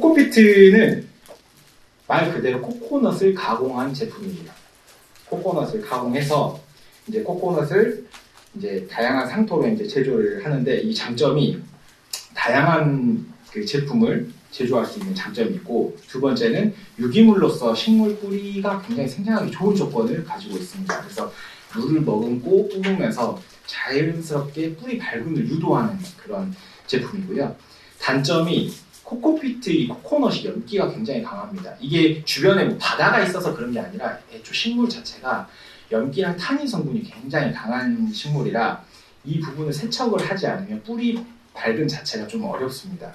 코코피트는 말 그대로 코코넛을 가공한 제품입니다. 코코넛을 가공해서 이제 코코넛을 이제 다양한 상토로 이제 제조를 하는데 이 장점이 다양한 그 제품을 제조할 수 있는 장점이 있고 두 번째는 유기물로서 식물 뿌리가 굉장히 생장하기 좋은 조건을 가지고 있습니다. 그래서 물을 머금고 뿜으면서 자연스럽게 뿌리 발근을 유도하는 그런 제품이고요. 단점이 코코피트 이 코코넛이 연기가 굉장히 강합니다. 이게 주변에 뭐 바다가 있어서 그런 게 아니라 애초 식물 자체가 연기랑 탄닌 성분이 굉장히 강한 식물이라 이 부분을 세척을 하지 않으면 뿌리 발근 자체가 좀 어렵습니다.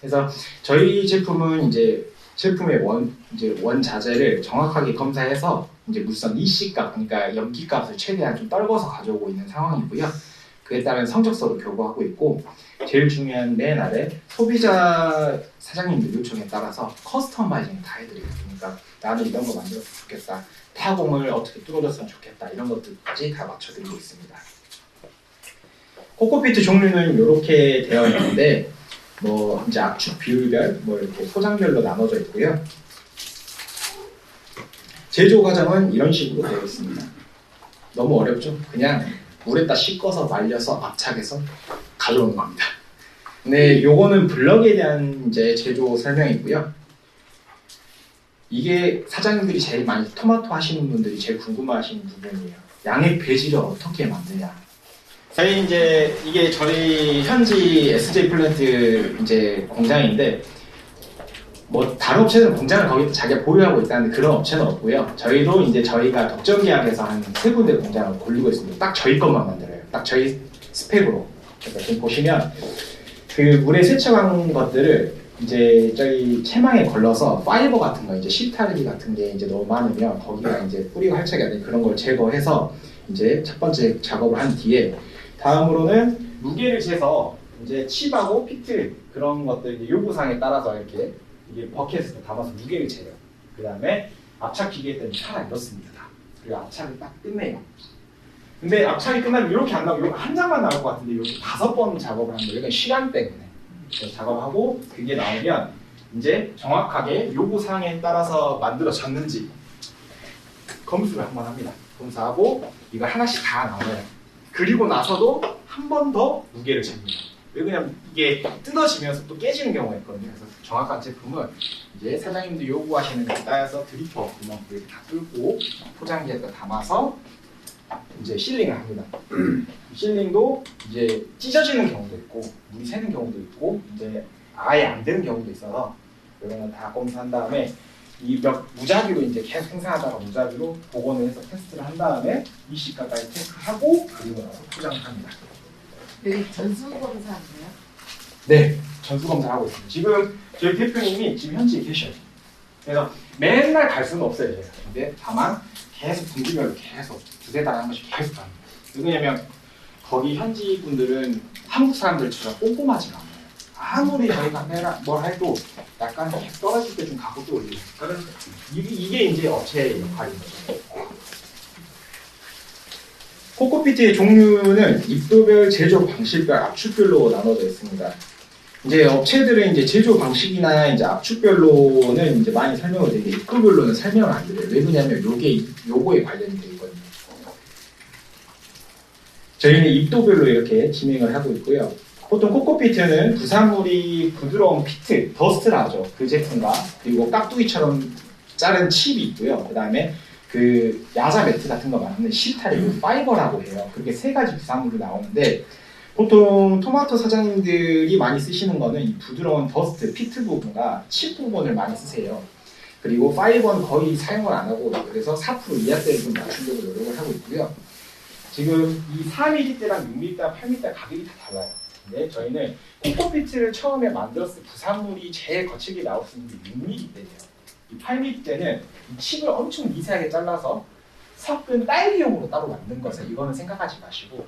그래서 저희 제품은 이제 제품의 원 이제 원 자재를 정확하게 검사해서 이제 물성 EC값 그러니까 연기값을 최대한 좀 떨궈서 가져오고 있는 상황이고요. 그에 따른 성적서도 교부하고 있고 제일 중요한 맨 아래 소비자 사장님들 요청에 따라서 커스터마이징 다 해드려요. 그러니까 나는 이런 거 만들었으면 좋겠다. 타공을 어떻게 뚫어줬으면 좋겠다. 이런 것들까지 다 맞춰드리고 있습니다. 코코피트 종류는 이렇게 되어 있는데 뭐 이제 압축 비율별 뭐 이렇게 포장별로 나눠져 있고요. 제조 과정은 이런 식으로 되어 있습니다. 너무 어렵죠? 그냥 물에다 씻어서 말려서 압착해서 가져오는 겁니다. 네, 요거는 블럭에 대한 이제 제조 설명이고요. 이게 사장님들이 제일 많이 토마토 하시는 분들이 제일 궁금해하시는 부분이에요. 양의 배지를 어떻게 만드냐. 저희 이제 이게 저희 현지 SJ 플랜트 이제 공장인데 뭐 다른 업체는 공장을 거기 자기가 보유하고 있다는 그런 업체는 없고요. 저희도 이제 저희가 독점 계약에서 한 세 군데 공장을 돌리고 있습니다. 딱 저희 것만 만들어요. 딱 저희 스펙으로. 그래서 지금 보시면 그 물에 세척한 것들을 이제 저희 채망에 걸러서 파이버 같은 거 이제 시타르기 같은 게 이제 너무 많으면 거기가 이제 뿌리가 활착이 안 되는 그런 걸 제거해서 이제 첫 번째 작업을 한 뒤에 다음으로는 무게를 재서 이제 칩하고 피트 그런 것들 요구사항에 따라서 이렇게 이게 버켓에 담아서 무게를 재요. 그 다음에 압착 기계에 때문에 차라 이렇습니다. 다. 그리고 압착을 딱 끝내요. 근데 압착이 끝나면 이렇게 안 나오고 이거 한 장만 나올 것 같은데 이렇게 다섯 번 작업을 하는 거예요. 이건 시간 때문에. 그래서 작업하고 그게 나오면 이제 정확하게 요구 사항에 따라서 만들어졌는지 검수를 한번 합니다. 검사하고 이걸 하나씩 다 나와요. 그리고 나서도 한 번 더 무게를 잽니다. 왜 그러냐면 이게 뜯어지면서 또 깨지는 경우가 있거든요. 그래서 정확한 제품은 이제 사장님들 요구하시는 데 따라서 드리퍼 구멍 이렇게 다 뚫고 포장지에다 담아서 이제 실링을 합니다. 실링도 이제 찢어지는 경우도 있고 물이 새는 경우도 있고 이제 아예 안 되는 경우도 있어서 이거는 다 검사한 다음에 이 몇 무작위로 이제 계속 생산하다가 무작위로 복원을 해서 테스트를 한 다음에 이시가까지 테스트하고 그리고 나서 포장을 합니다. 여기 전수 검사인데요. 네, 전수 검사하고 있습니다. 지금 저희 대표님이 지금 현지에 계셔요. 그래서 맨날 갈 수는 없어요. 제가. 근데 다만 계속 분기별로 계속 두세 달에 한 번씩 계속 갑니다. 왜냐면 거기 현지 분들은 한국 사람들처럼 꼼꼼하지가 않아요. 아무리 저희가 해라 뭘 해도 약간 떨어질 때 좀 가고 또 올리고. 이게, 이게 이제 업체의 역할인 거죠. 코코피트의 종류는 입도별, 제조 방식별, 압축별로 나눠져 있습니다. 이제 업체들은 이제 제조 방식이나 이제 압축별로는 이제 많이 설명을 드리는데 입도별로는 설명을 안 드려요. 왜 그러냐면 요게 요거에 관련이 되어 있거든요. 저희는 입도별로 이렇게 진행을 하고 있고요. 보통 코코피트는 부산물이 부드러운 피트, 더스트라 하죠. 그 제품과 그리고 깍두기처럼 자른 칩이 있고요. 그 다음에 그 야자 매트 같은 거 말하는 시타리 파이버라고 해요. 그렇게 세 가지 부산물로 나오는데 보통 토마토 사장님들이 많이 쓰시는 거는 이 부드러운 더스트, 피트 부분과 칩 부분을 많이 쓰세요. 그리고 파이버는 거의 사용을 안 하고 그래서 4% 이하대를 좀 맞추려고 노력을 하고 있고요. 지금 이 4mm대랑 6mm대랑 8mm대 가격이 다 달라요. 근데 저희는 코코피트를 처음에 만들었을 때 부산물이 제일 거칠게 나올 수 있는 게 6mm대예요. 이 8mm대는 이 칩을 엄청 미세하게 잘라서 섞은 딸기용으로 따로 만든 것을 이거는 생각하지 마시고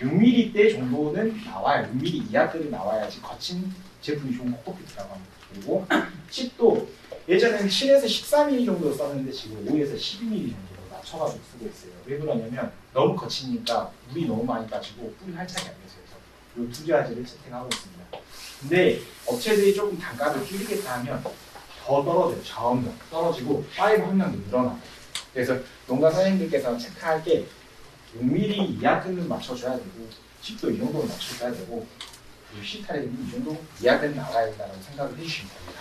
6mm대 정도는 나와요. 6mm 이하들이 나와야지 거친 제품이 좋은 코코피트라고 합니다. 그리고 칩도 예전에는 7에서 13mm 정도 썼는데 지금 5에서 12mm 정도로 낮춰가지고 쓰고 있어요. 왜 그러냐면 너무 거치니까 물이 너무 많이 빠지고 뿌리 활착이 안 돼서 이두 가지를 채택하고 있습니다. 근데 업체들이 조금 단가를 줄이겠다 하면 더 떨어져요. 점점 떨어지고 파이브 환경도 늘어나고. 그래서 농가 사장님들께서 체크할 게 6mm 이하 끈을 맞춰줘야 되고 10도 이 정도를 맞춰줘야 되고 그리고 시타레는 이 정도 이하끈 나와야 된다고 생각을 해주시면 됩니다.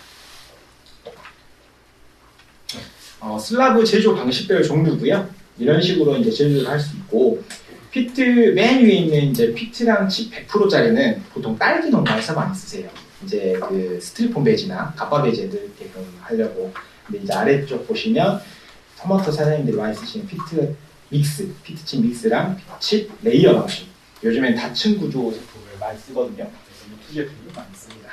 어, 슬라브 제조 방식별 종류고요. 이런 식으로 이제 제조를 할 수 있고 피트 맨 위에 있는 이제 피트랑 칩 100%짜리는 보통 딸기 농가에서 많이 쓰세요. 이제 그 스티로폼 배지나 갑바 배지들 대금 하려고. 근데 이제 아래쪽 보시면 토마토 사장님들이 많이 쓰시는 피트 믹스, 피트칩 믹스랑 칩 레이어 방식. 요즘엔 다층 구조 제품을 많이 쓰거든요. 그래서 이두 제품을 많이 씁니다.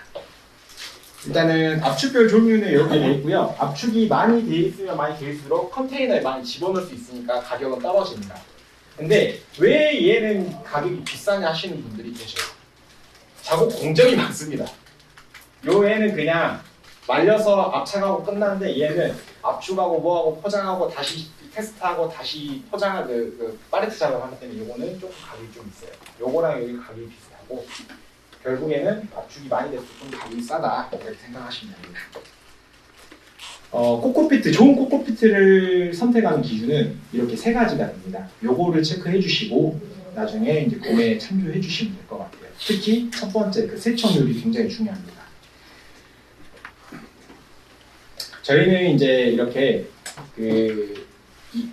일단은 압축별 종류는 이렇게 되어 있고요. 압축이 많이 되어 있으면 많이 될수록 컨테이너에 많이 집어넣을 수 있으니까 가격은 떨어집니다. 근데 왜 얘는 가격이 비싸냐 하시는 분들이 계셔요. 작업 공정이 많습니다. 요 애는 그냥 말려서 압착하고 끝나는데 얘는 압축하고 뭐하고 포장하고 다시 테스트하고 다시 포장하고 그, 그 파레트 작업하기 때문에 요거는 조금 가격이 좀 있어요. 요거랑 여기 가격이 비슷하고 결국에는 압축이 많이 돼서 좀 가격이 싸다 이렇게 생각하시면 됩니다. 어, 코코피트 좋은 코코피트를 선택하는 기준은 이렇게 세 가지가 됩니다. 요거를 체크해 주시고 나중에 이제 구매에 참조해 주시면 될 것 같아요. 특히 첫 번째 그 세척률이 굉장히 중요합니다. 저희는 이제 이렇게 그 이,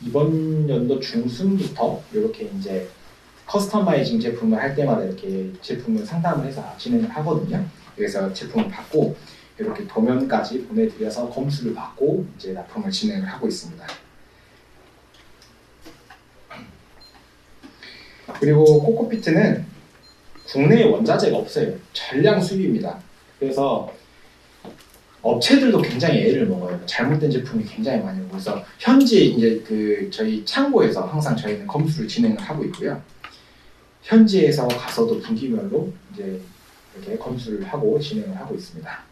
이번 연도 중순부터 이렇게 이제 커스터마이징 제품을 할 때마다 이렇게 제품을 상담을 해서 진행을 하거든요. 그래서 제품을 받고 이렇게 도면까지 보내드려서 검수를 받고 이제 납품을 진행을 하고 있습니다. 그리고 코코피트는 국내에 원자재가 없어요. 전량 수입입니다. 그래서 업체들도 굉장히 애를 먹어요. 잘못된 제품이 굉장히 많이 오고 그래서 현지 이제 그 저희 창고에서 항상 저희는 검수를 진행을 하고 있고요. 현지에서 가서도 분기별로 이제 이렇게 검수를 하고 진행을 하고 있습니다.